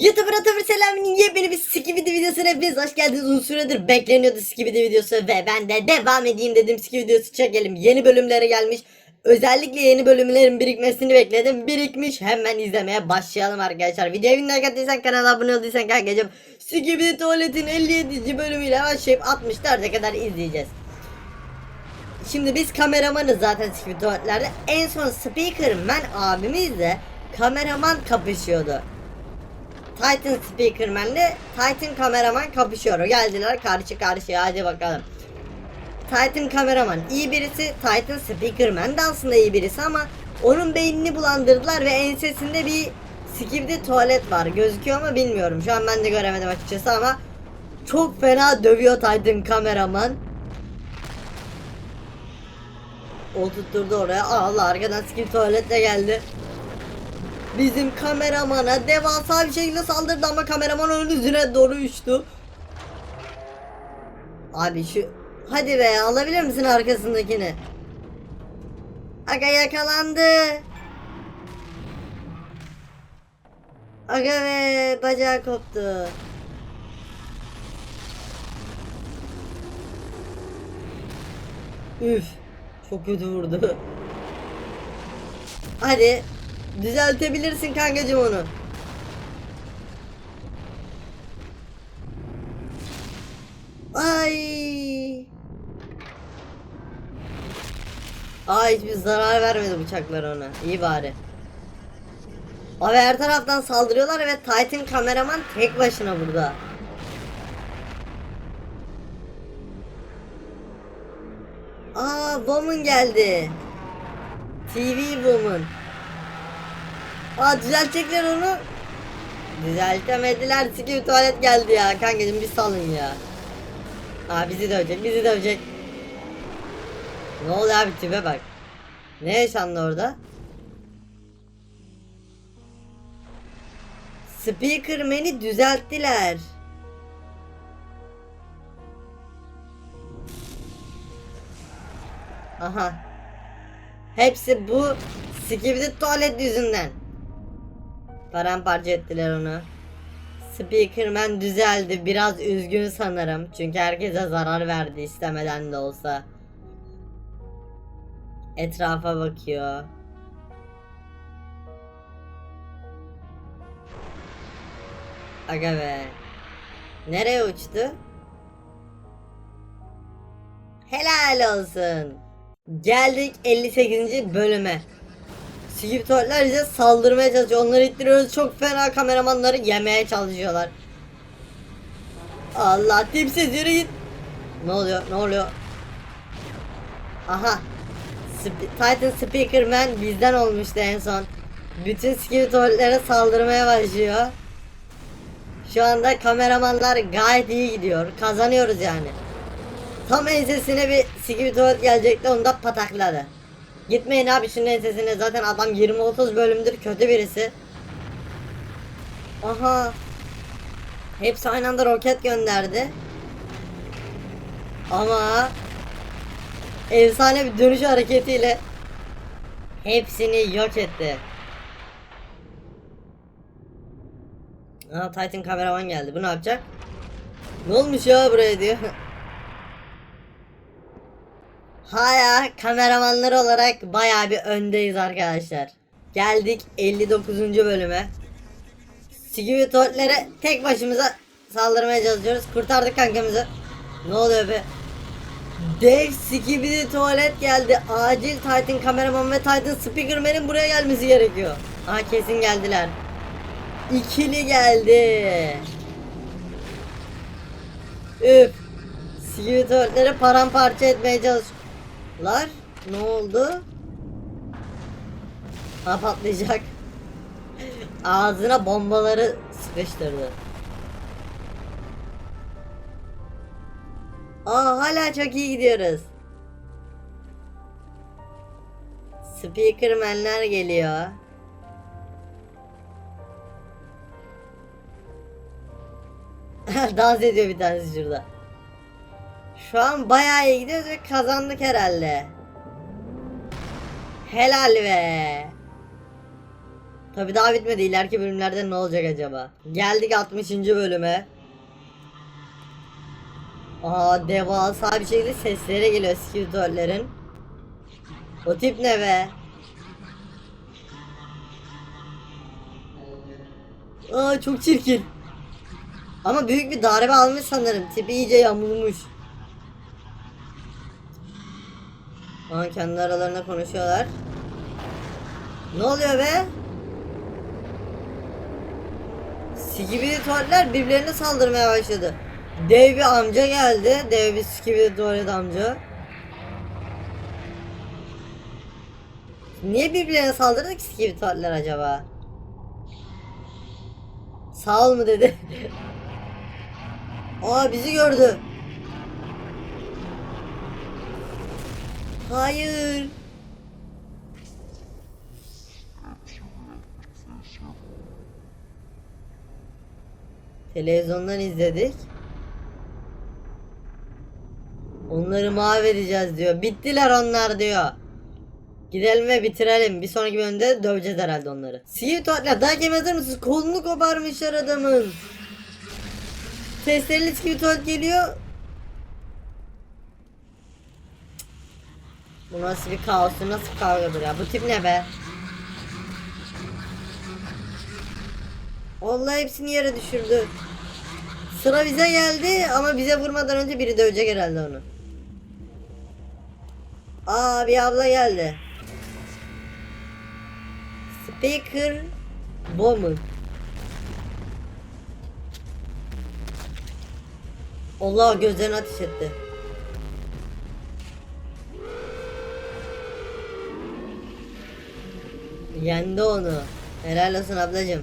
YouTuber Ataber Selam'ın yepyeni bir Skibidi videosuna hepiniz hoş geldiniz. Uzun süredir bekleniyordu Skibidi videosu ve ben de devam edeyim dedim Skibidi videosu çekelim. Yeni bölümlere gelmiş. Özellikle yeni bölümlerin birikmesini bekledim. Birikmiş. Hemen izlemeye başlayalım arkadaşlar. Videoya günler kattıysan kanala abone olduysan kankacım. Skibidi Tuvalet'in 57. bölümüyle başlayıp 64'e kadar izleyeceğiz. Şimdi biz kameramanız zaten Skibidi Tuvalet'lerde. En son Speakerman abimizle kameraman kapışıyordu. Titan Speakerman'le Titan kameraman kapışıyor. Geldiler karşı karşıya hadi bakalım. Titan kameraman iyi birisi, Titan Speakerman de aslında iyi birisi ama onun beynini bulandırdılar ve ensesinde bir skibidi tuvalet var. Gözüküyor mu bilmiyorum. Şu an ben de göremedim açıkçası ama çok fena dövüyor Titan kameraman. O tutturdu oraya. Allah arkadan skibidi tuvalet de geldi. Bizim kameramana devasa bir şekilde saldırdı ama kameraman onun yüzüne doğru uçtu. Abi şu hadi be alabilir misin arkasındakini? Aga yakalandı. Aga be bacağı koptu. Üf çok kötü vurdu. Hadi düzeltebilirsin kankacım onu. Ay. Aa hiçbir zarar vermedi bıçaklar ona. İyi bari. Abi her taraftan saldırıyorlar ve Titan kameraman tek başına burada. Aa Woman geldi. TV Woman. Aa düzeltecekler onu. Düzeltemediler. Sikir tuvalet geldi ya. Kankacım bir salın ya. Aa bizi dövecek, bizi dövecek. Ne oluyor abi tipe bak. Ne yaşandı orada? Speakerman'i düzelttiler. Aha. Hepsi bu Skibidi tuvalet yüzünden. Paramparça ettiler onu. Speakerman düzeldi. Biraz üzgün sanırım. Çünkü herkese zarar verdi istemeden de olsa. Etrafa bakıyor. Aga be. Nereye uçtu? Helal olsun. Geldik 58. bölüme. Skiptorlar bize saldırmaya çalışıyor. Onları ittiriyoruz. Çok fena kameramanları yemeye çalışıyorlar. Allah tipsiz yürü git. Ne oluyor? Ne oluyor? Aha. Sp Titan Speakerman bizden olmuştu en son. Bütün skiptorlara saldırmaya başlıyor. Şu anda kameramanlar gayet iyi gidiyor. Kazanıyoruz yani. Tam ensesine bir skiptor gelecekti onu da patakladı. Gitmeyin abi şunun ensesine zaten adam 20-30 bölümdür kötü birisi. Aha. Hepsi aynı anda roket gönderdi. Ama efsane bir dönüş hareketiyle hepsini yok etti. Aa Titan kameraman geldi. Bu ne yapacak? Ne olmuş ya buraya diyor. Hala kameramanlar olarak bayağı bir öndeyiz arkadaşlar. Geldik 59. bölüme. Sigimi tuvaletlere tek başımıza saldırmaya çalışıyoruz. Kurtardık kankamızı. Ne oluyor be? Dev Skibidi tuvalet geldi. Acil Titan kameraman ve Titan Speakerman'in buraya gelmesi gerekiyor. Aha kesin geldiler. İkili geldi. Üf. Skibidi tuvaletleri paramparça etmeye çalışıyorlar. Ne oldu? Ha patlayacak. Ağzına bombaları sıkıştırdı. Aa hala çok iyi gidiyoruz. Speakermanler geliyor. Dans ediyor bir tanesi şurada. Şu an bayağı iyi gidiyoruz ve kazandık herhalde. Helal be. Tabi daha bitmedi. İleriki bölümlerde ne olacak acaba? Geldik 60. bölüme. Aa devasa bir şekilde sesleri geliyor skivitörlerin. O tip ne be? Aa çok çirkin. Ama büyük bir darbe almış sanırım. Tipi iyice yamulmuş. Aa kendi aralarında konuşuyorlar. Ne oluyor be? Skibidi tuvaletler birbirlerine saldırmaya başladı. Dev bir amca geldi. Dev bir skibidi tuvalet amca. Niye birbirlerine saldırdı ki skibidi tuvaletler acaba? Sağ ol mu dedi. Aa bizi gördü. Hayır. Televizyondan izledik. Onları mahvedeceğiz diyor. Bittiler onlar diyor. Gidelim ve bitirelim. Bir sonraki bölümde döveceğiz herhalde onları. Sihir tuvaletler daha gemi hazır mısınız? Kolunu koparmışlar adamın. Testereli gibi tuvalet geliyor. Bu nasıl bir kaos, nasıl bir kavgadır ya? Bu tip ne be? Allah hepsini yere düşürdü. Sıra bize geldi ama bize vurmadan önce biri dövecek herhalde onu. Aa bir abla geldi. Speaker Woman. Allah gözlerini ateş etti. Yendi onu. Helal olsun ablacım.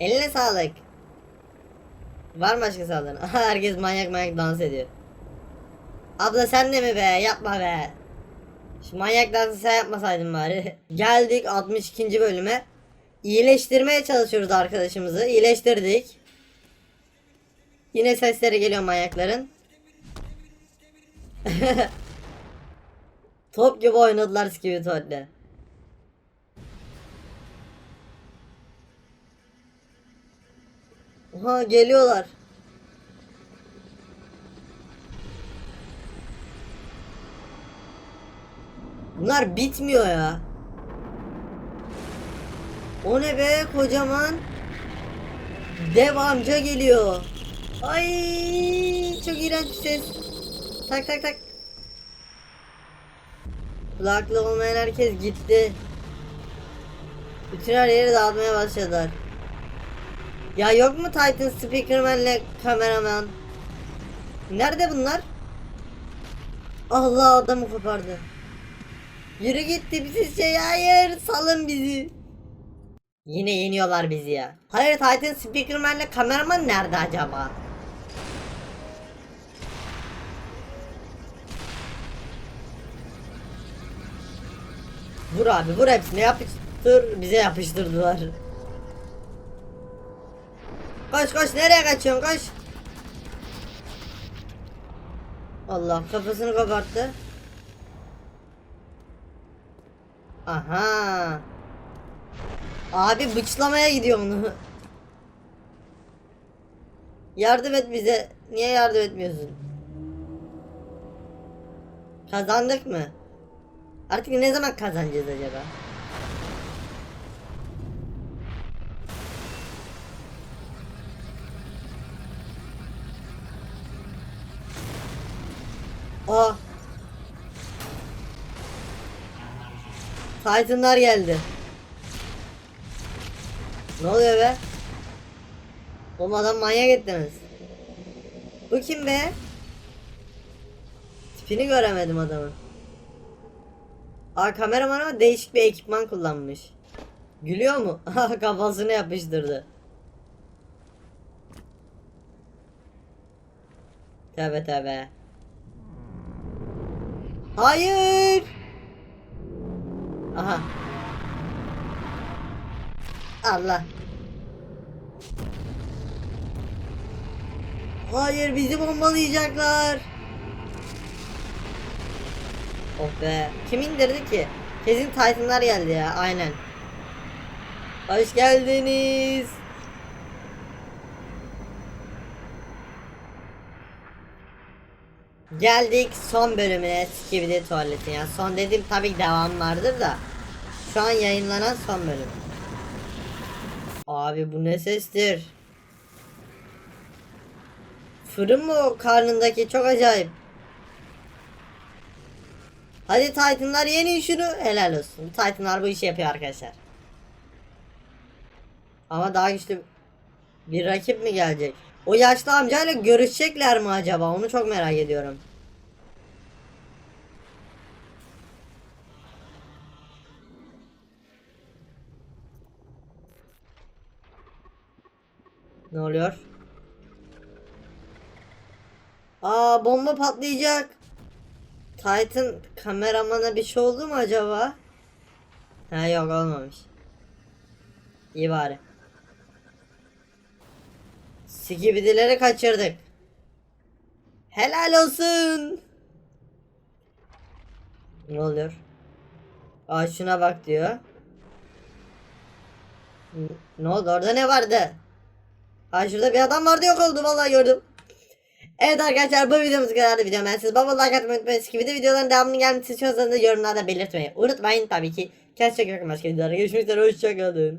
Eline sağlık. Var mı başka? Aha, Herkes manyak manyak dans ediyor. Abla sen de mi be? Yapma be. Şu manyak dansı sen yapmasaydın bari. Geldik 62. bölüme. İyileştirmeye çalışıyoruz arkadaşımızı. İyileştirdik. Yine sesleri geliyor manyakların. Top gibi oynadılar Skibito'yla. Oha geliyorlar. Bunlar bitmiyor ya. O ne be kocaman. Dev amca geliyor. Ay çok iğrenç bir ses. Tak tak tak. Kulaklı olmayan herkes gitti. Bütün her yeri dağıtmaya başladılar. Ya yok mu Titan Speakerman'le kameraman? Nerede bunlar? Allah adamı kopardı. Yürü gitti bizi şey hayır salın bizi. Yine yeniyorlar bizi ya. Hayır Titan Speakerman'le kameraman nerede acaba? Vur abi vur hepsini yapıştır bize yapıştırdılar. Koş koş nereye kaçıyorsun koş. Allah kafasını kabarttı. Aha. Abi bıçlamaya gidiyor onu. Yardım et bize. Niye yardım etmiyorsun? Kazandık mı? Artık ne zaman kazanacağız acaba? Aa. Titanlar geldi. Ne oluyor be? Oğlum adam manyak ettiniz. Bu kim be? Tipini göremedim adamın. Aa kameraman ama değişik bir ekipman kullanmış. Gülüyor mu? Kafasını yapıştırdı. Tövbe tövbe. Hayır. Aha. Allah. Hayır bizi bombalayacaklar. Oh be. Kim indirdi ki? Kesin Titan'lar geldi ya aynen. Hoş geldiniz. Geldik son bölümüne Skibidi Tuvalet'in yani son dediğim tabii ki devam vardır da Şu an yayınlanan son bölüm Abi bu ne sestir Fırın mı o karnındaki çok acayip Hadi Titan'lar yenin şunu helal olsun Titan'lar bu işi yapıyor arkadaşlar Ama daha güçlü bir rakip mi gelecek? O yaşlı amcayla görüşecekler mi acaba? Onu çok merak ediyorum. Ne oluyor? Aa bomba patlayacak. Titan kameramana bir şey oldu mu acaba? Ha yok olmamış. İyi bari. Sikibidileri kaçırdık. Helal olsun. Ne oluyor? Aa şuna bak diyor. Ne oldu orada ne vardı? Aa şurada bir adam vardı yok oldu vallahi gördüm. Evet arkadaşlar bu videomuz kadardı video ben siz baba like atmayı unutmayın. Skibidi videoların devamını gelmesi istiyorsanız da yorumlarda belirtmeyi unutmayın tabii ki. Kendinize çok bakın başka videolarda görüşmek üzere hoşçakalın.